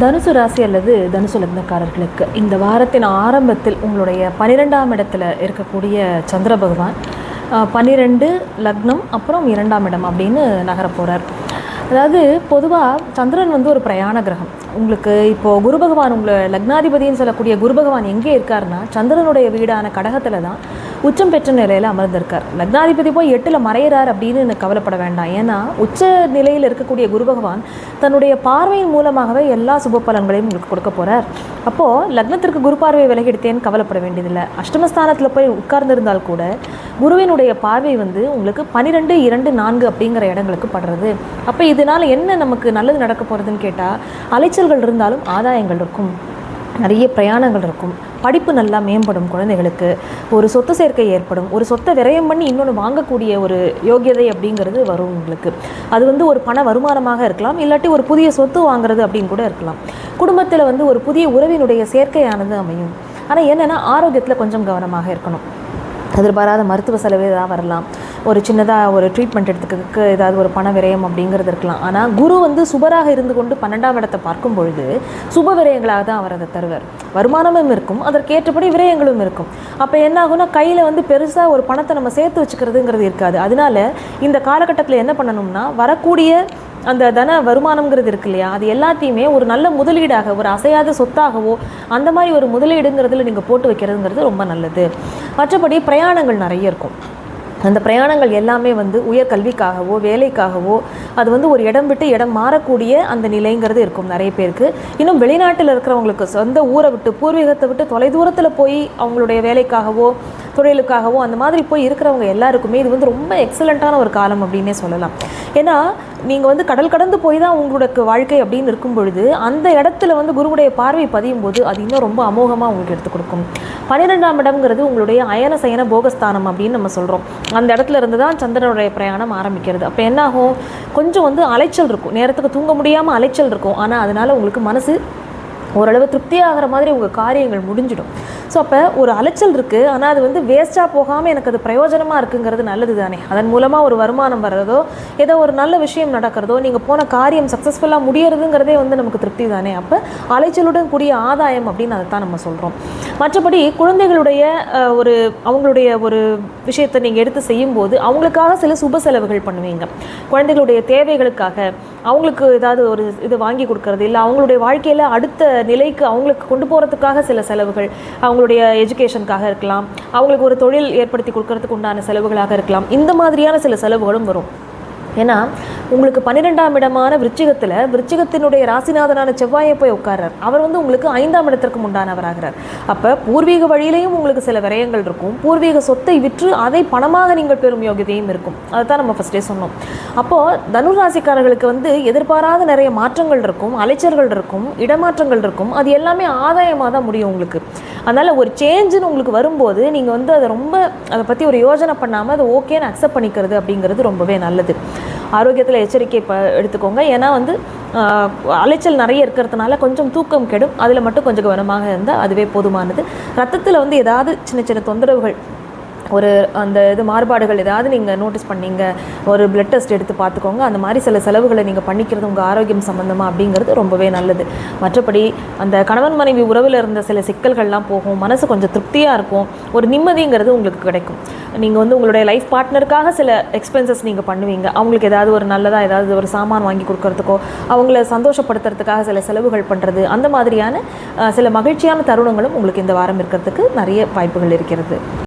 தனுசு ராசி அல்லது தனுசு லக்னக்காரர்களுக்கு இந்த வாரத்தின் ஆரம்பத்தில் உங்களுடைய பன்னிரெண்டாம் இடத்துல இருக்கக்கூடிய சந்திர பகவான் பன்னிரெண்டு லக்னம் அப்புறம் இரண்டாம் இடம் அப்படின்னு நகர போகிறார் அதாவது பொதுவாக சந்திரன் வந்து ஒரு பிரயாண கிரகம். உங்களுக்கு இப்போது குரு பகவான் உங்களை லக்னாதிபதின்னு சொல்லக்கூடிய குரு பகவான் எங்கே இருக்காருன்னா சந்திரனுடைய வீடான கடகத்தில் தான் உச்சம் பெற்ற நிலையில் அமர்ந்திருக்கார். லக்னாதிபதி போய் எட்டில் மறையிறார் அப்படின்னு எனக்கு கவலைப்பட வேண்டாம். ஏன்னா உச்ச நிலையில் இருக்கக்கூடிய குரு பகவான் தன்னுடைய பார்வையின் மூலமாகவே எல்லா சுப பலன்களையும் உங்களுக்கு கொடுக்க போகிறார் அப்போது லக்னத்திற்கு குரு பார்வை விலகெடுத்தேன்னு கவலைப்பட வேண்டியதில்லை. அஷ்டமஸ்தானத்தில் போய் உட்கார்ந்திருந்தால் கூட குருவினுடைய பார்வை வந்து உங்களுக்கு பன்னிரெண்டு இரண்டு நான்கு அப்படிங்கிற இடங்களுக்கு படுறது. அப்போ இதனால் என்ன நமக்கு நல்லது நடக்க போகிறதுன்னு கேட்டால் அலைச்சல்கள் இருந்தாலும் ஆதாயங்கள் இருக்கும். நிறைய பிரயாணங்கள் இருக்கும். படிப்பு நல்லா மேம்படும் குழந்தைகளுக்கு ஒரு சொத்து சேர்க்கை ஏற்படும் ஒரு சொத்தை விரயம் பண்ணி இன்னொன்று வாங்கக்கூடிய ஒரு யோகியதை அப்படிங்கிறது வரும் உங்களுக்கு. அது வந்து ஒரு பண வருமானமாக இருக்கலாம் இல்லாட்டி ஒரு புதிய சொத்து வாங்குறது அப்படின்னு கூட இருக்கலாம். குடும்பத்தில் வந்து ஒரு புதிய உறவினுடைய சேர்க்கையானது அமையும். ஆனால் என்னென்னா ஆரோக்கியத்தில் கொஞ்சம் கவனமாக இருக்கணும். எதிர்பாராத மருத்துவ செலவு ஏதாவது வரலாம். ஒரு சின்னதாக ஒரு ட்ரீட்மெண்ட் எடுத்துக்கிறதுக்கு ஏதாவது ஒரு பண விரயம் அப்படிங்கிறது இருக்கலாம். ஆனால் குரு வந்து சுபராக இருந்து கொண்டு பன்னெண்டாம் இடத்தை பார்க்கும் பொழுது சுப விரயங்களாக தான் அவர் அதை தருவார். வருமானமும் இருக்கும் அதற்கேற்றபடி விரயங்களும் இருக்கும். அப்போ என்ன ஆகும்னா கையில் வந்து பெருசாக ஒரு பணத்தை நம்ம சேர்த்து வச்சுக்கிறதுங்கிறது இருக்காது. அதனால இந்த காலகட்டத்தில் என்ன பண்ணணும்னா வரக்கூடிய அந்த தன வருமானம்ங்கிறது இருக்கு இல்லையா? அது எல்லாத்தையுமே ஒரு நல்ல முதலீடாக ஒரு அசையாத சொத்தாகவோ அந்த மாதிரி ஒரு முதலீடுங்கிறதுல நீங்கள் போட்டு வைக்கிறதுங்கிறது ரொம்ப நல்லது. மற்றபடி பிரயாணங்கள் நிறைய இருக்கும். அந்த பிரயாணங்கள் எல்லாமே வந்து உயர்கல்விக்காகவோ வேலைக்காகவோ அது வந்து ஒரு இடம் விட்டு இடம் மாறக்கூடிய அந்த நிலைங்கிறது இருக்கும் நிறைய பேருக்கு. இன்னும் வெளிநாட்டில் இருக்கிறவங்களுக்கு சொந்த ஊரை விட்டு பூர்வீகத்தை விட்டு தொலைதூரத்தில் போய் அவங்களுடைய வேலைக்காகவோ தொழிலுக்காகவோ அந்த மாதிரி போய் இருக்கிறவங்க எல்லாருக்குமே இது வந்து ரொம்ப எக்ஸலண்ட்டான ஒரு காலம் அப்படின்னே சொல்லலாம். ஏன்னா நீங்கள் வந்து கடல் கடந்து போய் தான் உங்களோட வாழ்க்கை அப்படின்னு இருக்கும் பொழுது அந்த இடத்துல வந்து குருவுடைய பார்வை பதியும் போது அது இன்னும் ரொம்ப அமோகமாக உங்களுக்கு எடுத்து கொடுக்கும். பன்னிரெண்டாம் இடம்ங்கிறது உங்களுடைய அயன சயன போகஸ்தானம் அப்படின்னு நம்ம சொல்கிறோம் அந்த இடத்துல இருந்து தான் சந்திரனுடைய பிரயாணம் ஆரம்பிக்கிறது. அப்போ என்ன ஆகும் கொஞ்சம் வந்து அலைச்சல் இருக்கும். நேரத்துக்கு தூங்க முடியாமல் அலைச்சல் இருக்கும். ஆனால் அதனால் உங்களுக்கு மனசு ஓரளவு திருப்தியாகிற மாதிரி உங்கள் காரியங்கள் முடிஞ்சிடும். ஸோ அப்போ ஒரு அலைச்சல் இருக்குது ஆனால் அது வந்து வேஸ்ட்டாக போகாமல் எனக்கு அது பிரயோஜனமாக இருக்குங்கிறது நல்லது தானே அதன் மூலமாக ஒரு வருமானம் வர்றதோ ஏதோ ஒரு நல்ல விஷயம் நடக்கிறதோ நீங்கள் போன காரியம் சக்ஸஸ்ஃபுல்லாக முடியறதுங்கிறதே வந்து நமக்கு திருப்தி தானே அப்போ அலைச்சலுடன் கூடிய ஆதாயம் அப்படின்னு அதை தான் நம்ம சொல்கிறோம் மற்றபடி குழந்தைகளுடைய ஒரு அவங்களுடைய ஒரு விஷயத்தை நீங்கள் எடுத்து செய்யும்போது அவங்களுக்காக சில சுப செலவுகள் பண்ணுவீங்க. குழந்தைகளுடைய தேவைகளுக்காக அவங்களுக்கு ஏதாவது ஒரு இது வாங்கி கொடுக்கறது இல்லை அவங்களுடைய வாழ்க்கையில் அடுத்த நிலைக்கு அவங்களுக்கு கொண்டு போகிறதுக்காக சில செலவுகள் அவங்களுடைய எஜுகேஷனுக்காக இருக்கலாம் அவங்களுக்கு ஒரு தொழில் ஏற்படுத்தி கொடுக்கறதுக்கு உண்டான செலவுகளாக இருக்கலாம். இந்த மாதிரியான சில செலவுகளும் வரும். ஏன்னா உங்களுக்கு பன்னிரெண்டாம் இடமான விருச்சிகத்தில் விருச்சிகத்தினுடைய ராசிநாதனான செவ்வாயை போய் உட்கார்றார். அவர் வந்து உங்களுக்கு ஐந்தாம் இடத்திற்கு உண்டானவராகிறார். அப்போ பூர்வீக வழியிலையும் உங்களுக்கு சில விரயங்கள் இருக்கும். பூர்வீக சொத்தை விற்று அதை பணமாக நீங்கள் பெறும் யோகியதையும் இருக்கும். அதுதான் நம்ம ஃபஸ்ட்டே சொன்னோம். அப்போது தனுராசிக்காரர்களுக்கு வந்து எதிர்பாராத நிறைய மாற்றங்கள் இருக்கும் அலைச்சல்கள் இருக்கும் இடமாற்றங்கள் இருக்கும். அது எல்லாமே ஆதாயமாக தான் முடியும் உங்களுக்கு. அதனால் ஒரு சேஞ்சுன்னு உங்களுக்கு வரும்போது நீங்கள் வந்து அதை ரொம்ப அதை பற்றி ஒரு யோஜனை பண்ணாமல் அதை ஓகேன்னு அக்செப்ட் பண்ணிக்கிறது அப்படிங்கிறது ரொம்பவே நல்லது. ஆரோக்கியத்தில் எச்சரிக்கை ப எடுத்துக்கோங்க. ஏன்னா வந்து அலைச்சல் நிறைய இருக்கிறதுனால கொஞ்சம் தூக்கம் கெடும். அதில் மட்டும் கொஞ்சம் கவனமாக இருந்தால் அதுவே போதுமானது. ரத்தத்தில் வந்து ஏதாவது சின்ன சின்ன தொந்தரவுகள் ஒரு அந்த இது மாறுபாடுகள் ஏதாவது நீங்கள் நோட்டீஸ் பண்ணீங்க ஒரு பிளட் டெஸ்ட் எடுத்து பார்த்துக்கோங்க அந்த மாதிரி சில செலவுகளை நீங்கள் பண்ணிக்கிறது உங்கள் ஆரோக்கியம் சம்மந்தமாக அப்படிங்கிறது ரொம்பவே நல்லது. மற்றபடி அந்த கணவன் மனைவி உறவில் இருந்த சில சிக்கல்கள்லாம் போகும் மனசு கொஞ்சம் திருப்தியாக இருக்கும் ஒரு நிம்மதிங்கிறது உங்களுக்கு கிடைக்கும். நீங்கள் வந்து உங்களுடைய லைஃப் பார்ட்னருக்காக சில எக்ஸ்பென்சஸ் நீங்கள் பண்ணுவீங்க. அவங்களுக்கு ஏதாவது ஒரு நல்லதாக ஏதாவது ஒரு சாமான் வாங்கி கொடுக்கறதுக்கோ அவங்கள சந்தோஷப்படுத்துறதுக்காக சில செலவுகள் பண்ணுறது அந்த மாதிரியான சில மகிழ்ச்சியான தருணங்களும் உங்களுக்கு இந்த வாரம் இருக்கிறதுக்கு நிறைய வாய்ப்புகள் இருக்கிறது.